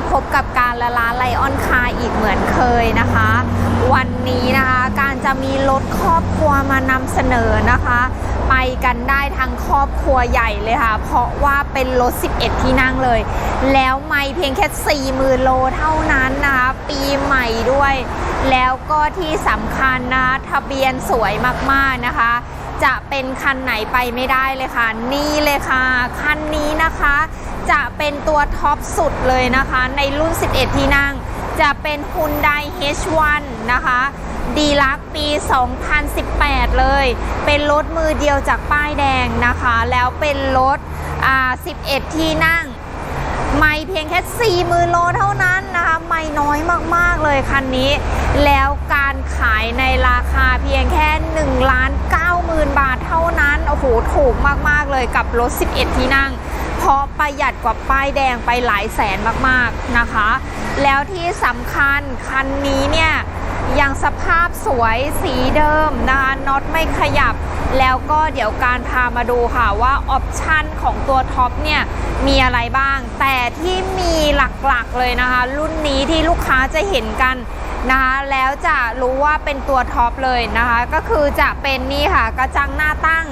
้พบกับการละลาไลออนคาอีกเหมือนเคยนะคะ วันนี้นะคะการจะมีรถครอบครัวมานำเสนอนะคะ ไปกันได้ทั้งครอบครัวใหญ่เลยค่ะ เพราะว่าเป็นรถ 11 ที่นั่งเลย แล้วไม่เพียงแค่ 40,000 โลเท่านั้นนะคะ ปีใหม่ด้วย แล้วก็ที่สำคัญนะทะเบียนสวยมากๆนะคะจะเป็นคันไหนไปไม่ได้เลยค่ะ นี่เลยค่ะ คันนี้นะคะ จะเป็นตัวท็อปสุดเลยนะคะ ในรุ่น 11 ที่นั่ง จะเป็น Hyundai H1 นะคะดีลักปี 2018 เลย เป็นรถมือเดียวจากป้ายแดงนะคะ แล้วเป็นรถ 11 ที่นั่ง ไม่เพียงแค่40,000โลเท่านั้นนะคะ ไม่น้อยมากๆเลยคันนี้ แล้วการขายในราคาเพียงแค่1ล้าน90,000 บาทเท่านั้น โอ้โห ถูกมากๆเลยกับรถ 11 ที่นั่ง เพราะประหยัดกว่าป้ายแดงไปหลายแสนมากๆนะคะ แล้วที่สำคัญคันนี้เนี่ยยังสภาพสวยสีเดิมนะคะน็อตไม่ขยับ แล้วก็เดี๋ยวการพามาดูค่ะว่าออปชันของตัวท็อปเนี่ยมีอะไรบ้าง แต่ที่มีหลักๆเลยนะคะ รุ่นนี้ที่ลูกค้าจะเห็นกันนะคะแล้วจะรู้ว่าเป็นตัวท็อปเลยนะคะ ก็คือจะเป็นนี่ค่ะกระจังหน้าตั้ง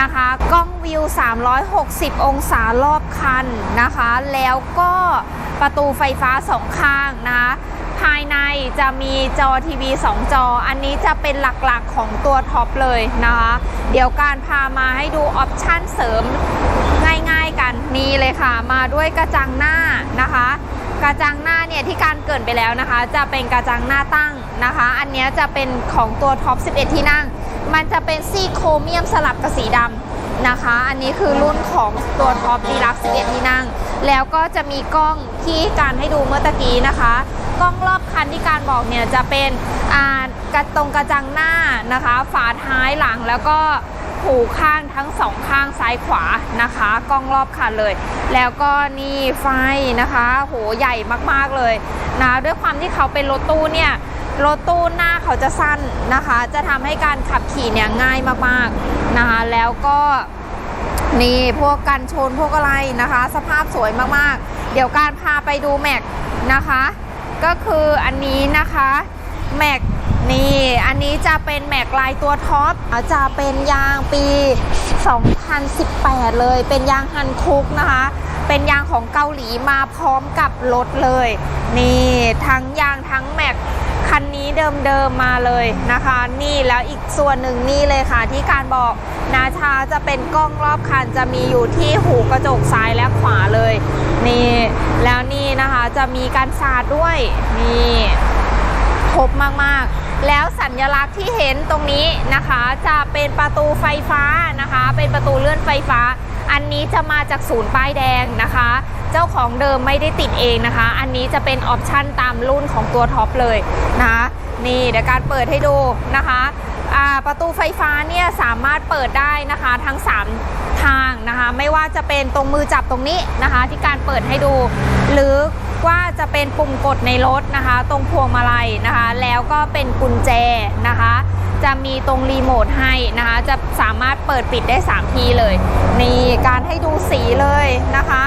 นะคะ กล้องวิว 360 องศารอบคันนะคะ แล้วก็ประตูไฟฟ้าสองข้างนะคะภายในจะมีจอทีวี 2 จอ อันนี้จะเป็นหลักๆของตัวท็อปเลยนะคะ เดี๋ยวการพามาให้ดูออปชั่นเสริมง่ายๆกันนี่เลยค่ะ มาด้วยกระจังหน้านะคะ กระจังหน้าเนี่ยที่การเกรินไปแล้วนะคะ จะเป็นกระจังหน้าตั้งนะคะ อันนี้จะเป็นของตัวท็อป 11 ที่นั่ง มันจะเป็นซี่โครเมียมสลับกับสีดำนะคะ อันนี้คือรุ่นของตัวท็อปดีลัก11ที่นั่ง แล้วก็จะมีกล้องที่การให้ดูเมื่อตะกี้นะคะ กล้องรอบคันที่การบอกเนี่ยจะเป็นอ่ากระตรงกระจังหน้านะคะ ฝาท้ายหลังแล้วก็หูข้างทั้งสองข้างซ้ายขวานะคะกล้องรอบคันเลย แล้วก็นี่ไฟนะคะ โหใหญ่มากๆเลยนะด้วยความที่เขาเป็นรถตู้เนี่ย รถตู้หน้าเขาจะสั้นนะคะ จะทำให้การขับขี่เนี่ยง่ายมากๆนะคะ แล้วก็นี่พวกกันชนพวกอะไรนะคะ สภาพสวยมากๆ เดี๋ยวการพาไปดูแม็กนะคะ ก็คืออันนี้นะคะแม็กนี่ อันนี้จะเป็นแม็กลายตัวท็อปจะเป็นยางปี 2018 เลย เป็นยางฮันคุกนะคะ เป็นยางของเกาหลีมาพร้อมกับรถเลย นี่ทั้งยาง คันนี้เดิมๆมาเลยนะคะ นี่แล้วอีกส่วนหนึ่งนี่เลยค่ะ ที่การบอกนาชาจะเป็นกล้องรอบคันจะมีอยู่ที่หูกระจกซ้ายและขวาเลย นี่แล้วนี่นะคะจะมีการสาดด้วยนี่ครบมากๆ แล้วสัญลักษณ์ที่เห็นตรงนี้นะคะ จะเป็นประตูไฟฟ้านะคะ เป็นประตูเลื่อนไฟฟ้า อันนี้จะมาจากศูนย์ป้ายแดงนะคะ เจ้าของเดิมไม่ได้ติดเองนะคะ อันนี้จะเป็นออปชั่นตามรุ่นของตัวท็อปเลยนะนี่เดี๋ยวการเปิดให้ดูนะคะประตูไฟฟ้าเนี่ยสามารถเปิดได้นะคะทั้ง 3 ทางนะคะไม่ว่าจะเป็นตรงมือจับตรงนี้นะคะ ที่การเปิดให้ดู หรือว่าจะเป็นปุ่มกดในรถนะคะ ตรงพวงมาลัยนะคะ แล้วก็เป็นกุญแจนะคะ จะมีตรงรีโมทให้นะคะ จะสามารถเปิดปิดได้ 3 ทีเลย นี่การให้ดูสีเลยนะคะ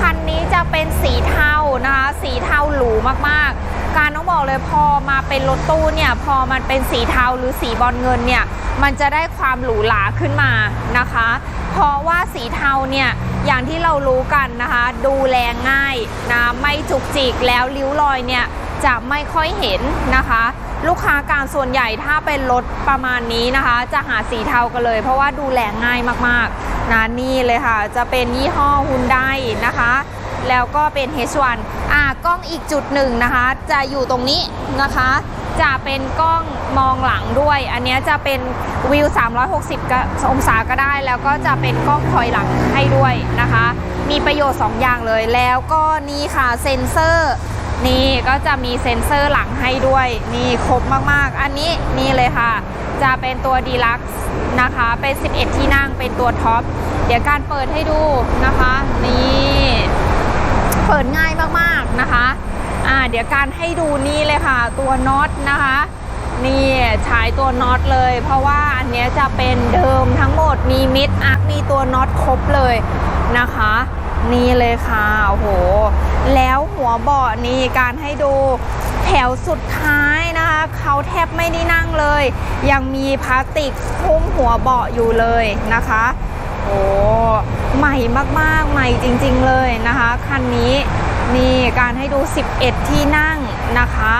คันนี้จะเป็นสีเทานะคะ สีเทาหรูมากๆ การต้องบอกเลยพอมาเป็นรถตู้เนี่ยพอมันเป็นสีเทาหรือสีบอลเงินเนี่ยมันจะได้ความหรูหราขึ้นมานะคะ เพราะว่าสีเทาเนี่ยอย่างที่เรารู้กันนะคะ ดูแลง่ายนะไม่จุกจิกแล้วริ้วรอยเนี่ย จะไม่ค่อยเห็นนะคะ ลูกค้าการส่วนใหญ่ถ้าเป็นรถประมาณนี้นะคะ จะหาสีเทากันเลย เพราะว่าดูแลง่ายมากๆนะนี่เลยค่ะ จะเป็นยี่ห้อฮุนไดนะคะ แล้วก็เป็น H1 อ่ากล้องอีกจุดหนึ่งนะคะ จะอยู่ตรงนี้นะคะ จะเป็นกล้องมองหลังด้วย อันนี้จะเป็นวิว 360 องศาก็ได้ แล้วก็จะเป็นกล้องถอยหลังให้ด้วยนะคะ มีประโยชน์ 2 อย่างเลยแล้วก็นี่ค่ะเซ็นเซอร์ นี่ก็จะมีเซ็นเซอร์หลังให้ด้วย นี่ครบมากๆ อันนี้นี่เลยค่ะ จะเป็นตัวดีลักซ์นะคะ เป็น 11 ที่นั่งเป็นตัวท็อป เดี๋ยวการเปิดให้ดูนะคะ นี่ เปิดง่ายมากๆนะคะอ่าเดี๋ยวการให้ดูนี่เลยค่ะ ตัวน็อตนะคะนี่ฉายตัวน็อตเลย เพราะว่าอันนี้จะเป็นเดิมทั้งหมดมีมิดอาร์คมีตัวน็อตครบเลยนะคะ นี่เลยค่ะโอ้โห แล้วหัวเบาะนี่การให้ดูแถวสุดท้ายนะคะเขาแทบไม่ได้นั่งเลย ยังมีพลาสติกหุ้มหัวเบาะอยู่เลยนะคะโอ้ใหม่มากๆใหม่จริงๆเลยนะคะคันนี้นี่การให้ดู 11 ที่นั่งนะคะ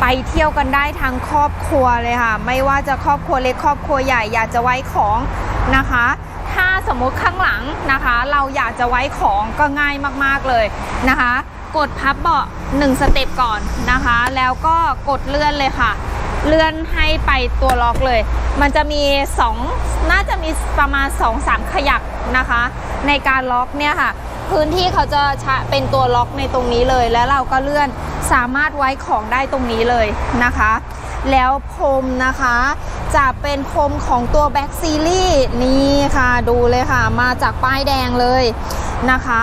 ไปเที่ยวกันได้ทั้งครอบครัวเลยค่ะ ไม่ว่าจะครอบครัวเล็กครอบครัวใหญ่อยากจะไว้ของนะคะ สมมุติข้างหลังนะคะ เราอยากจะไว้ของก็ง่ายมากๆเลยนะคะ กดพับเบาะ1สเต็ปก่อนนะคะ แล้วก็กดเลื่อนเลยค่ะ เลื่อนให้ไปตัวล็อกเลย มันจะมี 2 น่าจะมีประมาณ 2-3 ขยักนะคะ ในการล็อกเนี่ยค่ะพื้นที่เขาจะชะเป็นตัวล็อกในตรงนี้เลย แล้วเราก็เลื่อนสามารถไว้ของได้ตรงนี้เลยนะคะ แล้วพรมนะคะ จะเป็นพรมของตัวแบ็กซีรีส์นี่ค่ะดูเลยค่ะ มาจากป้ายแดงเลยนะคะ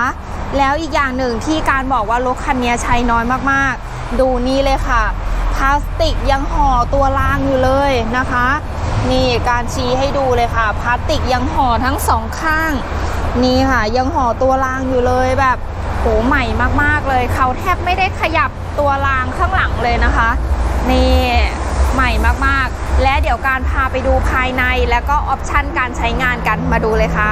แล้วอีกอย่างหนึ่งที่การบอกว่ารถคันนี้ใช้น้อยมากๆ ดูนี่เลยค่ะ พลาสติกยังห่อตัวรางอยู่เลยนะคะ นี่การชี้ให้ดูเลยค่ะ พลาสติกยังห่อทั้งสองข้าง นี่ค่ะยังห่อตัวรางอยู่เลยแบบโหใหม่มากๆเลย เขาแทบไม่ได้ขยับตัวรางข้างหลังเลยนะคะ นี่ ใหม่มากๆ และเดี๋ยวการพาไปดูภายในแล้วก็ออปชันการใช้งานกันมาดูเลยค่ะ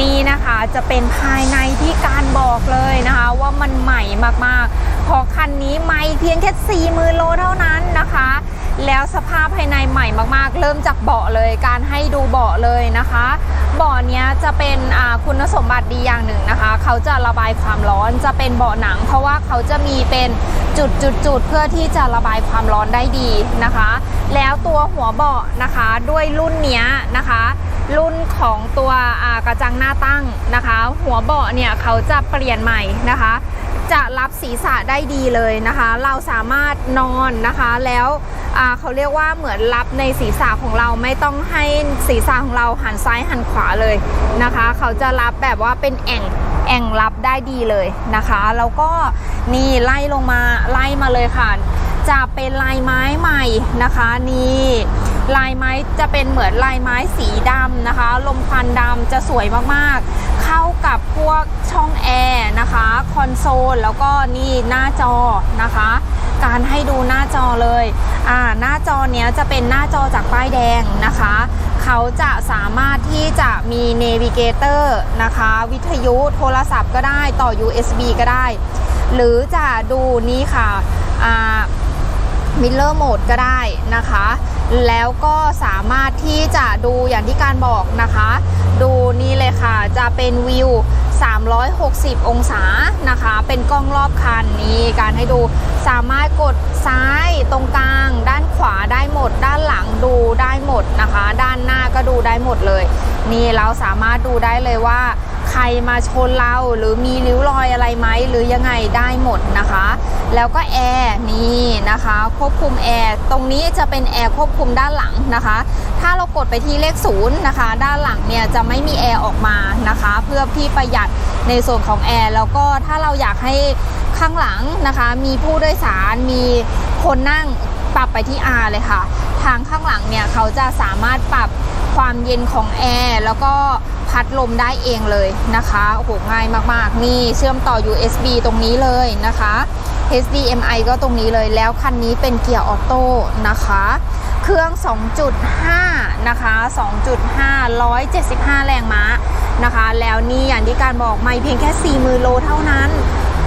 นี่นะคะจะเป็นภายในที่การบอกเลยนะคะว่ามันใหม่มากๆเพอคันนี้ไม่เพียงแค่ 4 มื0 0โลเท่านั้นนะคะ แล้วสภาพภายในใหม่มากๆ เริ่มจากเบาะเลยการให้ดูเบาะเลยนะคะเบาะเนี้ยจะเป็นคุณสมบัติดีอย่างหนึ่งนะคะ เขาจะระบายความร้อนจะเป็นเบาะหนัง เพราะว่าเขาจะมีเป็นจุดๆๆเพื่อที่จะระบายความร้อนได้ดีนะคะ แล้วตัวหัวเบาะนะคะด้วยรุ่นเนี้ยนะคะ รุ่นของตัวกระจังหน้าตั้งนะคะ หัวเบาะเนี่ยเขาจะเปลี่ยนใหม่นะคะ จะรับศีรษะได้ดีเลยนะคะ เราสามารถนอนนะคะแล้วเขาเรียกว่าเหมือนรับในศีรษะของเราไม่ต้องให้ศีรษะของเราหันซ้ายหันขวาเลยนะคะ เขาจะรับแบบว่าเป็นแอ่งแอ่งรับได้ดีเลยนะคะ แล้วก็นี่ไล่ลงมาไล่มาเลยค่ะ จะเป็นลายไม้ใหม่นะคะนี่ ลายไม้จะเป็นเหมือนลายไม้สีดำนะคะ ลมควันดำจะสวยมากๆ เข้ากับพวกช่องแอร์นะคะ คอนโซล แล้วก็นี่หน้าจอนะคะ การให้ดูหน้าจอเลยอ่าหน้าจอเนี้ยจะเป็นหน้าจอจากป้ายแดงนะคะ เขาจะสามารถที่จะมีเนวิเกเตอร์นะคะ วิทยุโทรศัพท์ก็ได้ต่อ USB ก็ได้ หรือจะดูนี่ค่ะอ่ามิลเลอร์โหมดก็ได้นะคะ แล้วก็สามารถที่จะดูอย่างที่การบอกนะคะ ดูนี่เลยค่ะจะเป็นวิว 360 องศานะคะ เป็นกล้องรอบคันนี่การให้ดูสามารถกดซ้ายตรงกลาง ด้านขวาได้หมด ด้านหลังดูได้หมดนะคะ ด้านหน้าก็ดูได้หมดเลย นี่เราสามารถดูได้เลยว่า รมาชนเราหรือมีริ้วรอยอะไรไหมหรือยังไงได้หมดนะคะ แล้วก็แอร์นี่นะคะ ควบคุมแอร์ตรงนี้จะเป็นแอร์ควบคุมด้านหลังนะคะ ถ้าเรากดไปที่เลขศูนย์นะคะ ด้านหลังเนี่ยจะไม่มีแอร์ออกมานะคะ เพื่อที่ประหยัดในส่วนของแอร์แล้วก็ถ้าเราอยากให้ข้างหลังนะคะ มีผู้โดยสารมีคนนั่ง ปรับไปที่ R เลยค่ะ ทางข้างหลังเนี่ยเขาจะสามารถปรับความเย็นของแอร์แล้วก็พัดลมได้เองเลยนะคะโอ้โหง่ายมากๆ นี่เชื่อมต่อ USB ตรงนี้เลยนะคะ HDMI ก็ตรงนี้เลยแล้วคันนี้เป็นเกียร์ออโต้นะคะ เครื่อง 2.5 นะคะ 2.5 175 แรงม้านะคะ แล้วนี่อย่างที่การบอกไม่เพียงแค่ 40,000โลเท่านั้น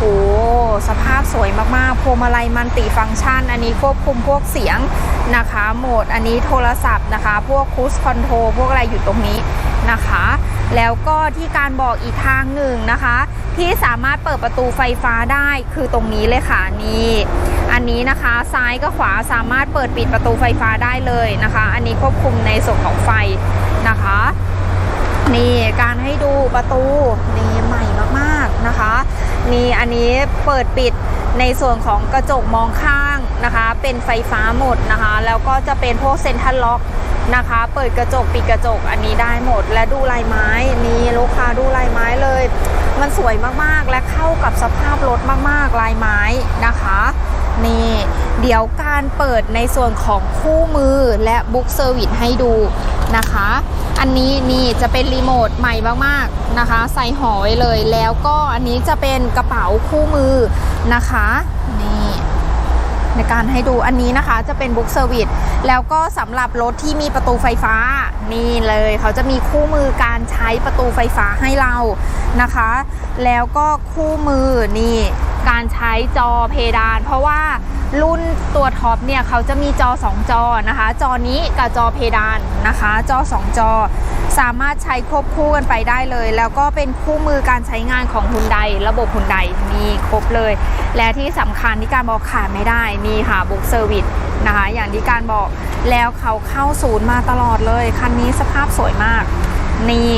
โอ้สภาพสวยมากๆพวงมาลัยมันติฟังก์ชัน อันนี้ควบคุมพวกเสียงนะคะ โหมดอันนี้โทรศัพท์นะคะ พวกคูสคอนโทรพวกอะไรอยู่ตรงนี้นะคะ แล้วก็ที่การบอกอีกทางหนึ่งนะคะ ที่สามารถเปิดประตูไฟฟ้าได้คือตรงนี้เลยค่ะนี่อันนี้นะคะซ้ายกับขวาสามารถเปิดปิดประตูไฟฟ้าได้เลยนะคะ อันนี้ควบคุมในส่วนของไฟนะคะ นี่การให้ดูประตูนี่ใหม่ นะคะ มีอันนี้เปิดปิดในส่วนของกระจกมองข้างนะคะ เป็นไฟฟ้าหมดนะคะ แล้วก็จะเป็นพวกเซ็นทรัลล็อกนะคะ เปิดกระจกปิดกระจกอันนี้ได้หมด และดูลายไม้นี่ลูกค้าดูลายไม้เลย มันสวยมากๆและเข้ากับสภาพรถมากๆลายไม้นะคะนี่ เดี๋ยวการเปิดในส่วนของคู่มือและบุ๊กเซอร์วิสให้ดูนะคะ อันนี้นี่จะเป็นรีโมทใหม่มากๆนะคะ ใส่หอไว้เลยแล้วก็อันนี้จะเป็นกระเป๋าคู่มือนะคะนี่ในการให้ดูอันนี้นะคะจะเป็นบุ๊กเซอร์วิสแล้วก็สำหรับรถที่มีประตูไฟฟ้า นี่เลยเขาจะมีคู่มือการใช้ประตูไฟฟ้าให้เรานะคะ แล้วก็คู่มือนี่การใช้จอเพดาน เพราะว่า รุ่นตัวท็อปเนี่ยเขาจะมีจอ 2 จอนะคะ จอนี้กับจอเพดานนะคะ จอ 2 จอ สามารถใช้ควบคู่กันไปได้เลย แล้วก็เป็นคู่มือการใช้งานของฮุนไดระบบฮุนไดมีครบเลย และที่สำคัญที่การบอกขาดไม่ได้นี่ค่ะบุ๊กเซอร์วิสนะคะ อย่างที่การบอกแล้วเขาเข้าศูนย์มาตลอดเลย คันนี้สภาพสวยมาก นี่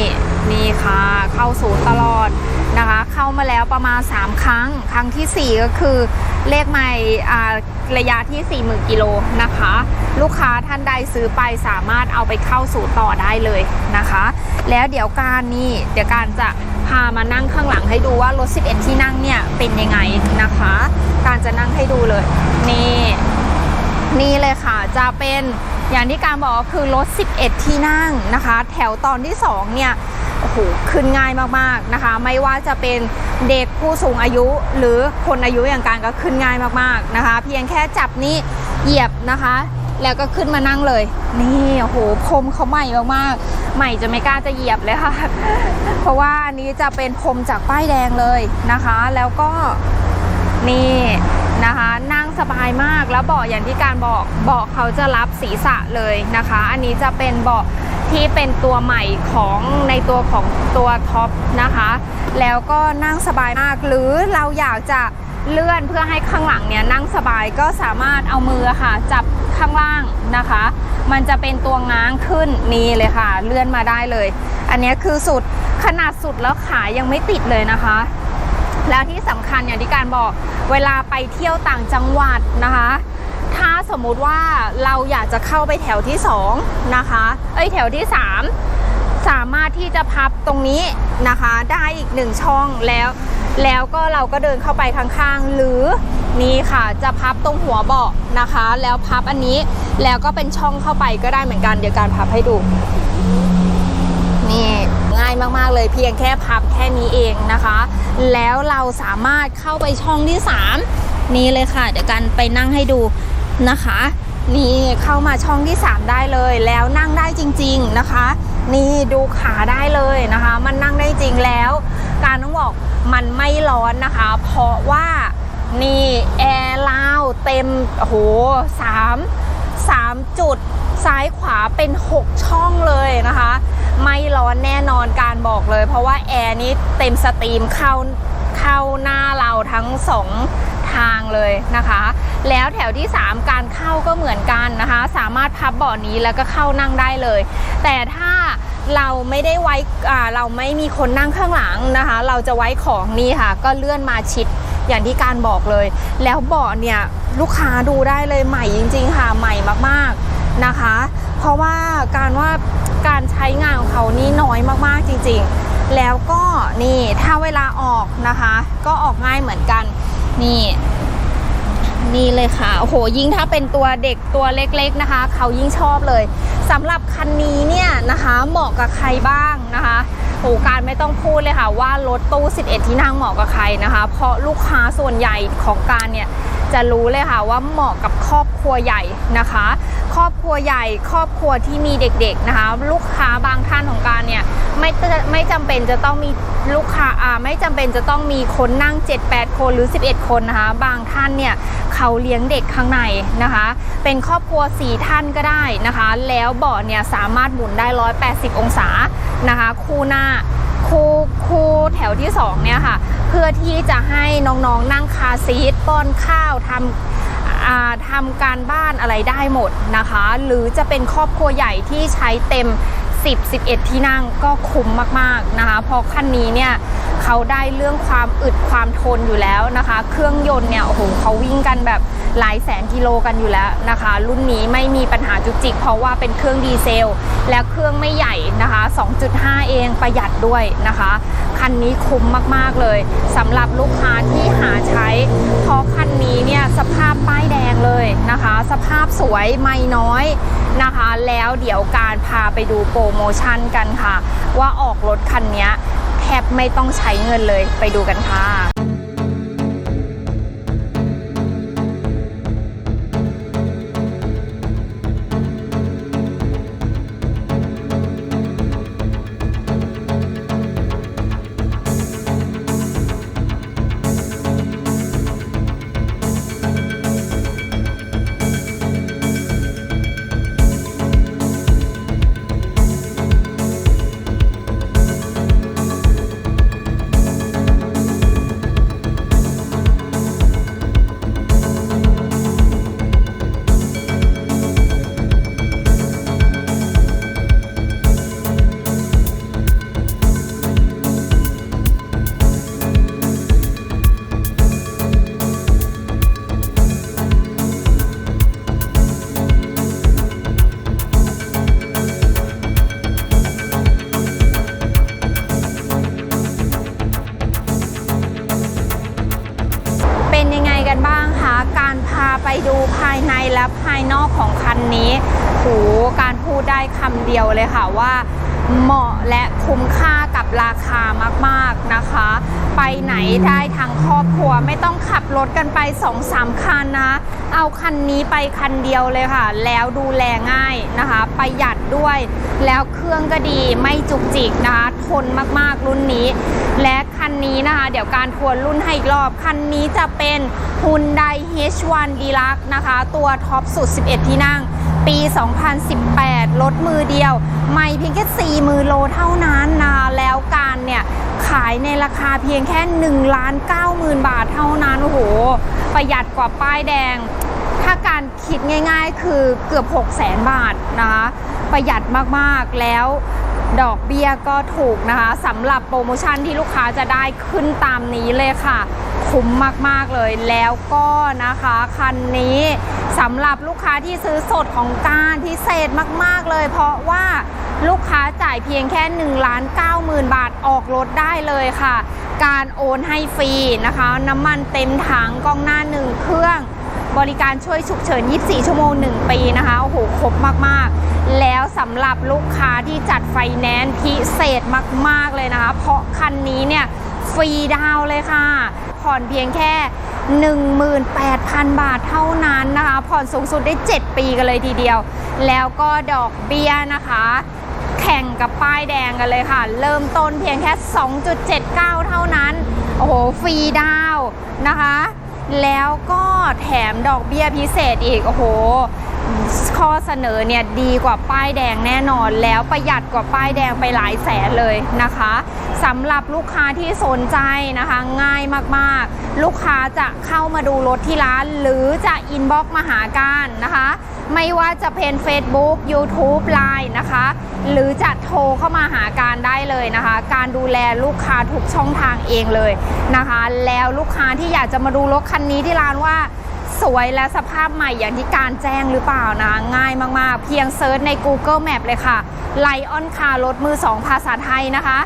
นี่ค่ะ เข้าศูนย์ตลอดนะคะ เข้ามาแล้วประมาณ 3 ครั้ง ครั้งทีสี่4 ก็คือ เลขใหม่ระยะที่ 40,000กิโลนะคะ ลูกค้าท่านใดซื้อไปสามารถเอาไปเข้าศูนย์ต่อได้เลยนะคะ แล้วเดี๋ยวการนี่เดี๋ยวการจะพามานั่งข้างหลังให้ดูว่ารถ 11 ที่นั่งเนี่ยเป็นยังไงนะคะ การจะนั่งให้ดูเลยนี่นี่เลยค่ะจะเป็นอย่างที่การบอกก็คือรถ 11 ที่นั่งนะคะ แถวตอนที่ 2 เนี่ย โอ้โหขึ้นง่ายมากๆนะคะ ไม่ว่าจะเป็นเด็กผู้สูงอายุหรือคนอายุอย่างการก็ขึ้นง่ายมากๆนะคะ เพียงแค่จับนี้เหยียบนะคะ แล้วก็ขึ้นมานั่งเลย นี่โอ้โหพรมเขาใหม่มากๆใหม่จะไม่กล้าจะเหยียบเลยค่ะ เพราะว่าอันนี้จะเป็นพรมจากป้ายแดงเลยนะคะ แล้วก็นี่ นะคะ นั่งสบายมากแล้วเบาะอย่างที่การบอกเบาะเขาจะรับศีรษะเลยนะคะ อันนี้จะเป็นเบาะที่เป็นตัวใหม่ของในตัวของตัวท็อปนะคะ แล้วก็นั่งสบายมากหรือเราอยากจะเลื่อนเพื่อให้ข้างหลังเนี่ยนั่งสบายก็สามารถเอามือค่ะ จับข้างล่างนะคะ มันจะเป็นตัวง้างขึ้นนี่เลยค่ะ เลื่อนมาได้เลย อันนี้คือสุดขนาดสุดแล้วขายังไม่ติดเลยนะคะ แล้วที่สำคัญอย่างที่การบอกเวลาไปเที่ยวต่างจังหวัดนะคะ ถ้าสมมุติว่าเราอยากจะเข้าไปแถวที่2นะคะเอ้ยแถวที่ 3 สามารถที่จะพับตรงนี้นะคะได้อีกหนึ่งช่องแล้ว แล้วก็เราก็เดินเข้าไปข้างๆ หรือนี่ค่ะจะพับตรงหัวเบาะนะคะ แล้วพับอันนี้แล้วก็เป็นช่องเข้าไปก็ได้เหมือนกันเดี๋ยวการพับให้ดู มากๆเลยเพียงแค่พับแค่นี้เองนะคะ แล้วเราสามารถเข้าไปช่องที่ 3 นี่เลยค่ะ เดี๋ยวกันไปนั่งให้ดูนะคะ นี่เข้ามาช่องที่ 3 ได้เลย แล้วนั่งได้จริง ๆนะคะ นี่ดูขาได้เลยนะคะ มันนั่งได้จริงแล้ว การต้องบอกมันไม่ร้อนนะคะ เพราะว่านี่แอร์ลาวเต็มโอ้โหสามสามจุดซ้ายขวาเป็น 6 ช่องเลยนะคะ ไม่ร้อนแน่นอนการบอกเลย เพราะว่าแอร์นี้เต็มสตรีมเข้าเข้าหน้าเราทั้งสองทางเลยนะคะ แล้วแถวที่ 3 การเข้าก็เหมือนกันนะคะ สามารถพับเบาะนี้แล้วก็เข้านั่งได้เลย แต่ถ้าเราไม่ได้ไว้เราไม่มีคนนั่งข้างหลังนะคะ เราจะไว้ของนี่ค่ะ ก็เลื่อนมาชิดอย่างที่การบอกเลย แล้วเบาะเนี่ยลูกค้าดูได้เลยใหม่จริง ๆ ค่ะใหม่มากๆ นะคะ เพราะว่าการว่าการใช้งานของเขานี่น้อยมากๆจริงๆ แล้วก็นี่ถ้าเวลาออกนะคะ ก็ออกง่ายเหมือนกันนี่นี่เลยค่ะโอ้โหยิ่งถ้าเป็นตัวเด็กตัวเล็กๆนะคะ เขายิ่งชอบเลยสำหรับคันนี้เนี่ยนะคะเหมาะกับใครบ้างนะคะ โอ้การไม่ต้องพูดเลยค่ะว่ารถตู้ 11 ที่นั่งเหมาะกับใครนะคะ เพราะลูกค้าส่วนใหญ่ของการเนี่ยจะรู้เลยค่ะว่าเหมาะกับครอบครัวใหญ่นะคะ ครอบครัวใหญ่ครอบครัวที่มีเด็กๆนะคะ ลูกค้าบางท่านของการเนี่ยไม่ไม่จำเป็นจะต้องมีลูกค้าอ่าไม่จำเป็นจะต้องมีคนนั่ง 7-8 คนหรือ 11 คนนะคะ บางท่านเนี่ยเขาเลี้ยงเด็กข้างในนะคะ เป็นครอบครัว 4 ท่านก็ได้นะคะ แล้วเบาะเนี่ยสามารถหมุนได้ 180 องศา นะคะ คู่หน้าคู่คู่แถวที่2เนี่ยค่ะ เพื่อที่จะให้น้องๆนั่งคาซีทป้อนข้าวทำทำการบ้านอะไรได้หมดนะคะ หรือจะเป็นครอบครัวใหญ่ที่ใช้เต็ม 10 11 ที่นั่งก็คุ้มมากๆนะคะ เพราะคันนี้เนี่ยเขาได้เรื่องความอึดความทนอยู่แล้วนะคะ เครื่องยนต์เนี่ยโอ้โหเขาวิ่งกันแบบหลายแสนกิโลกันอยู่แล้วนะคะ รุ่นนี้ไม่มีปัญหาจุกจิก เพราะว่าเป็นเครื่องดีเซล และเครื่องไม่ใหญ่นะคะ 2.5 เองประหยัดด้วยนะคะ คันนี้คุ้มมากๆเลยสำหรับลูกค้าที่หาใช้ เพราะคันนี้เนี่ยสภาพป้ายแดงเลยนะคะ สภาพสวยไม่น้อยนะคะ แล้วเดี๋ยวการพาไปดูโปรโมชั่นกันค่ะ ว่าออกรถคันนี้แทบไม่ต้องใช้เงินเลยไปดูกันค่ะ บ้างคะการพาไปดูภายในและภายนอกของคันนี้โหการพูดได้คำเดียวเลยค่ะว่าเหมาะและคุ้มค่ากับราคามากๆนะคะ ไปไหนได้ทั้งครอบครัวไม่ต้องขับรถกันไป 2-3 คันนะ เอาคันนี้ไปคันเดียวเลยค่ะ แล้วดูแลง่ายนะคะ ประหยัดด้วย แล้วเครื่องก็ดีไม่จุกจิกนะคะทนมากๆรุ่นนี้ และคันนี้นะคะ เดี๋ยวการทวนรุ่นให้อีกรอบ คันนี้จะเป็น Hyundai H1 Deluxe นะคะ ตัวท็อปสุด 11 ที่นั่ง ปี 2018 รถมือเดียว ไม่เพียงแค่ 4 มือโลเท่านั้นนะคะแล้วการเนี่ยขายในราคาเพียงแค่1ล้าน9หมื่นบาทเท่านั้น โอ้โห ประหยัดกว่าป้ายแดงาการคิดง่ายๆ คือเกือบ 6 0แสนบาทนะคะ ประหยัดมากๆแล้วดอกเบี้ยก็ถูกนะคะสำหรับโปรโมชั่นที่ลูกค้าจะได้ขึ้นตามนี้เลยค่ะ คุ้มมากๆเลยแล้วก็นะคะคันนี้สำหรับลูกค้าที่ซื้อสดของการพิเศษมาก ๆเลย เพราะว่าลูกค้าจ่ายเพียงแค่1ล้าน9หมื่นบาทออกรถได้เลยค่ะ การโอนให้ฟรีนะคะ น้ำมันเต็มถังกล้องหน้าหนึ่งเครื่อง บริการช่วยฉุกเฉิน 24 ชั่วโมง 1 ปีนะคะ โอ้โห ครบมาก ๆ แล้วสำหรับลูกค้าที่จัดไฟแนนซ์พิเศษมาก ๆ เลยนะคะ เพราะคันนี้เนี่ย ฟรีดาวเลยค่ะ ผ่อนเพียงแค่ 18,000 บาทเท่านั้นนะคะ ผ่อนสูงสุดได้ 7 ปีกันเลยทีเดียว แล้วก็ดอกเบี้ยนะคะแข่งกับป้ายแดงกันเลยค่ะ เริ่มต้นเพียงแค่ 2.79 เท่านั้น โอ้โห ฟรีดาวนะคะ แล้วก็แถมดอกเบี้ยพิเศษอีก โอ้โห ข้อเสนอเนี่ยดีกว่าป้ายแดงแน่นอนแล้วประหยัดกว่าป้ายแดงไปหลายแสนเลยนะคะสำหรับลูกค้าที่สนใจนะคะ ง่ายมากๆ ลูกค้าจะเข้ามาดูรถที่ร้าน หรือจะอินบ็อกมาหาการนะคะ ไม่ว่าจะเป็น Facebook YouTube Line นะคะ หรือจะโทรเข้ามาหาการได้เลยนะคะ การดูแลลูกค้าทุกช่องทางเองเลยนะคะ แล้วลูกค้าที่อยากจะมาดูรถคันนี้ที่ร้านว่าสวยและสภาพใหม่อย่างที่การแจ้งหรือเปล่านะ ง่ายมากๆ เพียงเซิร์ชใน Google Map เลยค่ะไลออนคารถมือ2ภาษาไทยนะคะ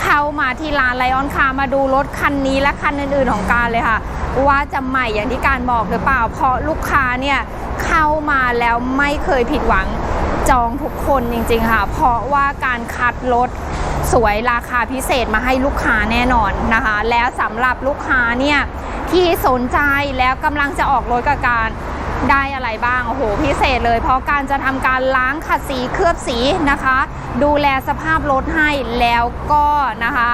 เข้ามาที่ร้านไลออนคามาดูรถคันนี้และคันอื่นๆของการเลยค่ะ ว่าจะใหม่อย่างที่การบอกหรือเปล่า เพราะลูกค้าเนี่ยเข้ามาแล้วไม่เคยผิดหวัง จองทุกคนจริงๆค่ะ เพราะว่าการคัดรถสวยราคาพิเศษมาให้ลูกค้าแน่นอนนะคะ แล้วสำหรับลูกค้าเนี่ยที่สนใจแล้วกำลังจะออกรถกับการได้อะไรบ้างโอ้โหพิเศษเลย เพราะการจะทำการล้างขัดสีเคลือบสีนะคะ ดูแลสภาพรถให้แล้วก็นะคะ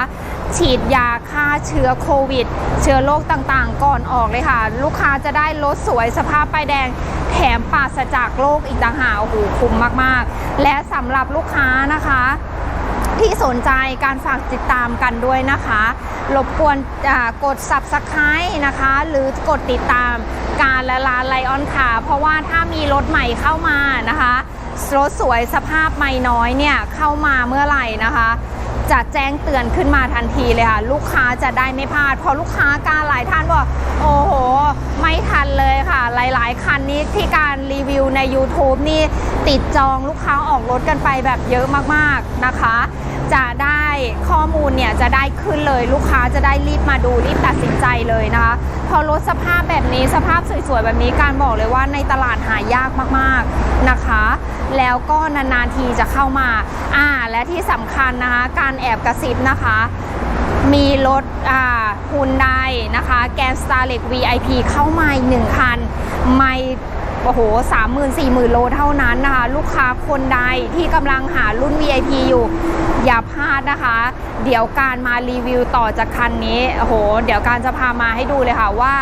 ฉีดยาฆ่าเชื้อโควิด เชื้อโรคต่างๆ ก่อนออกเลยค่ะ ลูกค้าจะได้รถสวยสภาพป้ายแดง แถมปราศจากโรคอีกต่างหากโอ้โหคุ้มมากๆ และสำหรับลูกค้านะคะที่สนใจการฝากติดตามกันด้วยนะคะ รบกวนกด subscribe นะคะ หรือกดติดตามการละลาไลออนค่ะ เพราะว่าถ้ามีรถใหม่เข้ามานะคะ รถสวยสภาพไม่น้อยเนี่ย เข้ามาเมื่อไหร่นะคะ จะแจ้งเตือนขึ้นมาทันทีเลยค่ะ ลูกค้าจะได้ไม่พลาดเพราะลูกค้าการหลายท่านบอกโอ้โห ไม่ทันเลยค่ะ หลาย ๆ คันนี้ที่การรีวิวใน YouTube นี่ติดจองลูกค้าออกรถกันไปแบบเยอะมากๆนะคะ จะได้ข้อมูลเนี่ยจะได้ขึ้นเลยลูกค้าจะได้รีบมาดูรีบตัดสินใจเลยนะคะ พอรถสภาพแบบนี้สภาพสวยๆแบบนี้การบอกเลยว่าในตลาดหายากมากๆนะคะ แล้วก็นานๆทีจะเข้ามาอ่าและที่สำคัญนะคะ การแอบกระซิบนะคะ มีรถอ่าฮุนไดนะคะแกนสตาร์เล็ก VIP เข้ามาอีกหนึ่งคัน ไม่โอ้โหสามหมื่นสี่หมื่นโลเท่านั้นนะคะ ลูกค้าคนใดที่กำลังหารุ่น VIP อยู่ อย่าพลาดนะคะ เดี๋ยวการมารีวิวต่อจากคันนี้โอ้โห เดี๋ยวการจะพามาให้ดูเลยค่ะว่า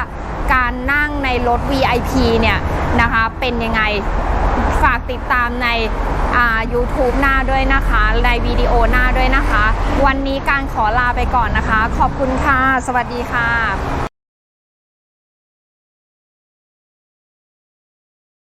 การนั่งในรถ VIP เนี่ยนะคะ เป็นยังไง ฝากติดตามใน YouTube หน้าด้วยนะคะ ในวิดีโอหน้าด้วยนะคะ วันนี้การขอลาไปก่อนนะคะ ขอบคุณค่ะ สวัสดีค่ะ